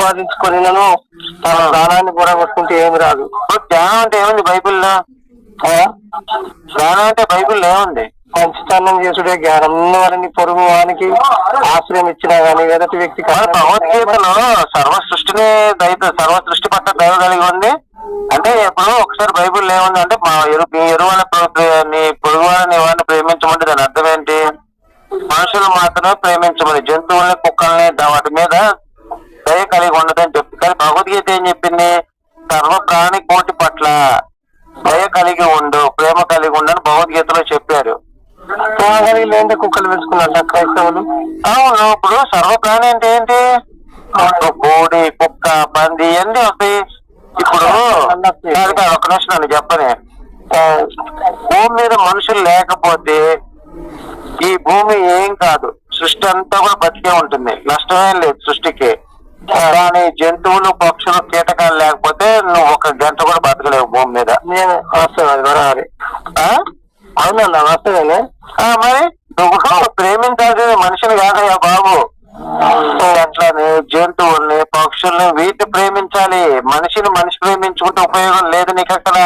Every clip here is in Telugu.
సంపాదించుకొని నేను తన ప్రాణాన్ని కూడా కొట్టుకుంటే ఏమి రాదు. జ్ఞానం అంటే ఏముంది బైబిల్లో? జ్ఞానం అంటే బైబిల్లో ఏముంది? మంచితనం చేసుడే జ్ఞానం. వారిని పొరుగు వానికి ఆశ్రయం ఇచ్చినా గానీ ఎదుటి వ్యక్తి భగవద్గీతలో సర్వ సృష్టిని దైవ సర్వ సృష్టి పట్ల దైవ కలిగి ఉంది అంటే ఇప్పుడు ఒకసారి బైబిల్ ఏముంది అంటే మా ఎరు మీ ఎరువుల నీ పొరుగు వారిని వారిని ప్రేమించమంటే దాని అర్థం ఏంటి? మనుషులు మాత్రమే ప్రేమించమని జంతువుల్ని కుక్కల్ని వాటి మీద దయ కలిగి ఉండదని చెప్తుంది కానీ భగవద్గీత ఏం చెప్పింది? సర్వ ప్రాణి కోటి పట్ల దయ కలిగి ఉండు ప్రేమ కలిగి ఉండు అని భగవద్గీతలో చెప్పారు. లేదంటే కుక్కలు పెంచుకున్నట్ట క్రైస్తవులు. అవును ఇప్పుడు సర్వ ప్రాణి అంటే ఏంటి? కోడి కుక్క పంది ఇవన్నీ వస్తాయి? ఇప్పుడు ఒక్క నిమిషం నన్ను చెప్పని భూమి మీద మనుషులు లేకపోతే ఈ భూమి ఏం కాదు. సృష్టి అంతా కూడా బతికే ఉంటుంది. నష్టమేం లేదు సృష్టికి. కానీ జంతువులు పక్షులు కీటకాలు లేకపోతే నువ్వు ఒక గంట కూడా బతకలేవు భూమి మీద. నేను వస్తాను ఆ? అవునన్నా వస్తానే మరి? నువ్వు ప్రేమించాల్సింది మనిషిని కాదయ్యా బాబు. అట్లని జంతువుల్ని పక్షుల్ని వీటిని ప్రేమించాలి. మనిషిని మనిషి ప్రేమించుకుంటే ఉపయోగం లేదు నీకు అక్కడ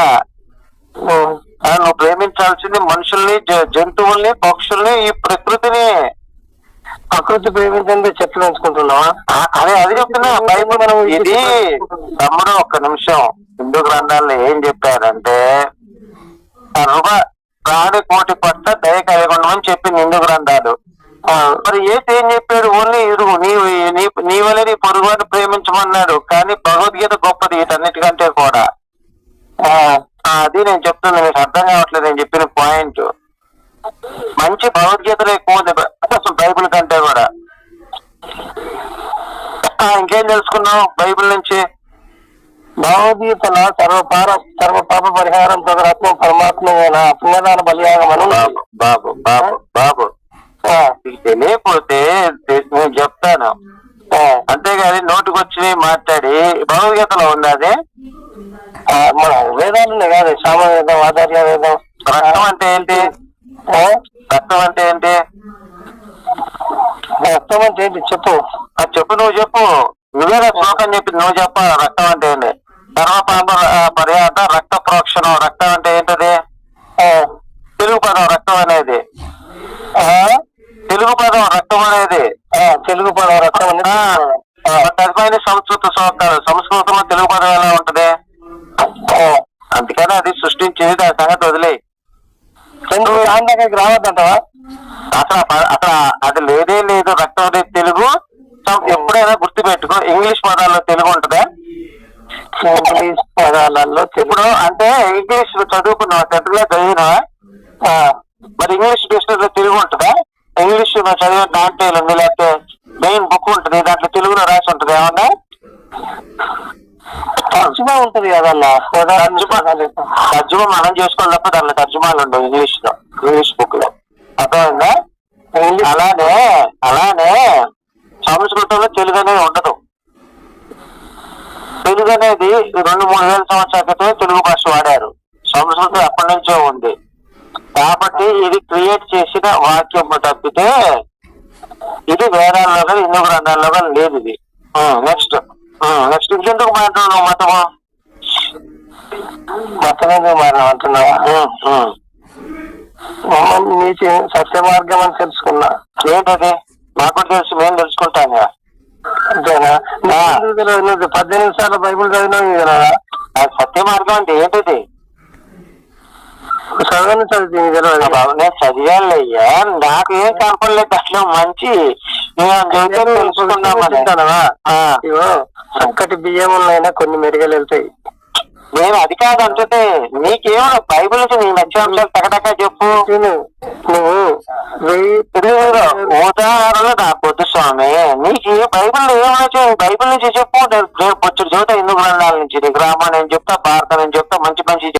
నువ్వు ప్రేమించాల్సింది మనుషుల్ని జంతువుల్ని పక్షుల్ని ఈ ప్రకృతిని. ప్రకృతి ప్రేమించండి చెట్లు పెంచుకుంటున్నావా? అదే అది చెప్తున్నా. బైబుల్ మనం ఇది తమ్ముడు ఒక్క నిమిషం. హిందూ గ్రంథాల్లో ఏం చెప్పారంటే సర్వ ప్రాణి కోటి పట్ల దయ కలిగి చెప్పింది హిందూ గ్రంథాలు. మరి ఏం చెప్పాడు? ఓన్లీ ఇరుగు. నీ నీ నీ వల్ల నీ పొరుగుని ప్రేమించమన్నాడు. కానీ భగవద్గీత గొప్పది వీటన్నిటికంటే కూడా. అది నేను చెప్తున్నా. మీకు అర్థం కావట్లేదు. నేను చెప్పిన పాయింట్. మంచి భగవద్గీతలో ఎక్కువ ఉంది. అసలు బైబిల్ ఇంకేం తెలుసుకున్నావు? బైబిల్ నుంచి? భగవద్గీతల సర్వపార సర్వ పాప పరిహారం తదరత్న పరమాత్మ పుణ్యదాన బలియాగమను బాబు బాబు బాబు తెలియకపోతే నేను చెప్తాను. అంతేగాని నోటికి వచ్చి మాట్లాడి భగవద్గీతలో ఉంది అది? మన వేదాలు కాదు సామ వేదం ఆచార్య వేదం. రక్తం అంటే ఏంటి? రక్తం అంటే ఏంటి? రక్తం అంటే ఏంటి? చెప్పు. చెప్పు నువ్వు చెప్పు. నువ్వే నా శ్లోకం చెప్పి నువ్వు చెప్పాలి రక్తం అంటే ఏంటి సర్వపాప పర్యాత రక్త ప్రోక్షణం రక్తం అంటే ఏంటది? తెలుగు పదం రక్తం అనేది. తెలుగు పదం రక్తం అనేది. తెలుగు పదం రక్తం అనేది సంస్కృత శ్లోకాలు సంస్కృతంలో తెలుగు పదం ఎలా ఉంటది? అందుకని అది సృష్టించింది దాని సంగతి వదిలే దాని దగ్గరికి రావద్దంటావా? అసలు అసలు అది లేదే లేదు. రక్తం అనేది సం- ఎప్పుడైనా గుర్తు పెట్టుకో ఇంగ్లీష్ పదాల్లో తెలుగు ఉంటుందా? ఇంగ్లీష్ పదాలలో ఇప్పుడు అంటే ఇంగ్లీష్ చదువుకున్నావా? తెలుగులో చదివినావా? ఆ, మరి ఇంగ్లీష్ డిక్షనరీలో తెలుగు ఉంటుందా? ఇంగ్లీష్ చదివిన దాంట్లో ఉంది? లేకపోతే మెయిన్ బుక్ ఉంటుంది దాంట్లో తెలుగులో రాసి ఉంటుంది ఏమన్నా? తరచుగా ఉంటది కదన్నా తర్జుమా. తర్జుమా మనం చేసుకోవాలి తప్ప దాంట్లో తర్జుమాలు ఉండవు ఇంగ్లీష్లో ఇంగ్లీష్ బుక్లో అర్థమైందా అలానే అలానే. సంస్కృతంలో తెలుగు అనేది ఉండదు. తెలుగు అనేది రెండు మూడు వేల సంవత్సరాల క్రితం తెలుగు భాష వాడారు. సంస్కృతం ఎప్పటి నుంచో ఉంది. కాబట్టి ఇది క్రియేట్ చేసిన వాక్యం తప్పితే ఇది వేదాల్లో కానీ హిందూ గ్రంథాల్లో కానీ లేదు ఇది. నెక్స్ట్ నెక్స్ట్ ఇంకెందుకు మాట్లాడుతున్నావు మతము మొత్తం ఎందుకు మారినావు అంటున్నావా ఉమ్, సత్య మార్గం అని తెలుసుకున్నా. ఏంటది? కూడా తెలుసు మేము తెలుసుకుంటాను? అంతేనా? నువ్వు పద్దెనిమిది సార్లు బైబిల్ చదివినావు కదా? సత్య మార్గం అంటే ఏంటిది? చదవని చదివి బాబు నేను చదివాలయ్యా నాకు ఏం కనపడలేదు అట్లా మంచి. నేను ఇగో చక్కటి బియ్యం ఉన్నాయినా కొన్ని మెరుగలు వెళ్తాయి. నేను అది కాదు అంటుంటే నీకేమో బైబిల్ నుంచి నీకు నచ్చే అంశాలు టకటకా చెప్పు. నువ్వు ఉదాహరణ వద్దు స్వామి. నీకు ఏ బైబిల్ ఏమన్నా బైబిల్ నుంచి చెప్పు. నేను పొచ్చుడు చదువుతా హిందూ గ్రంథాల నుంచి రామాయణం చెప్తా భారతం నేను చెప్తా మంచి మంచి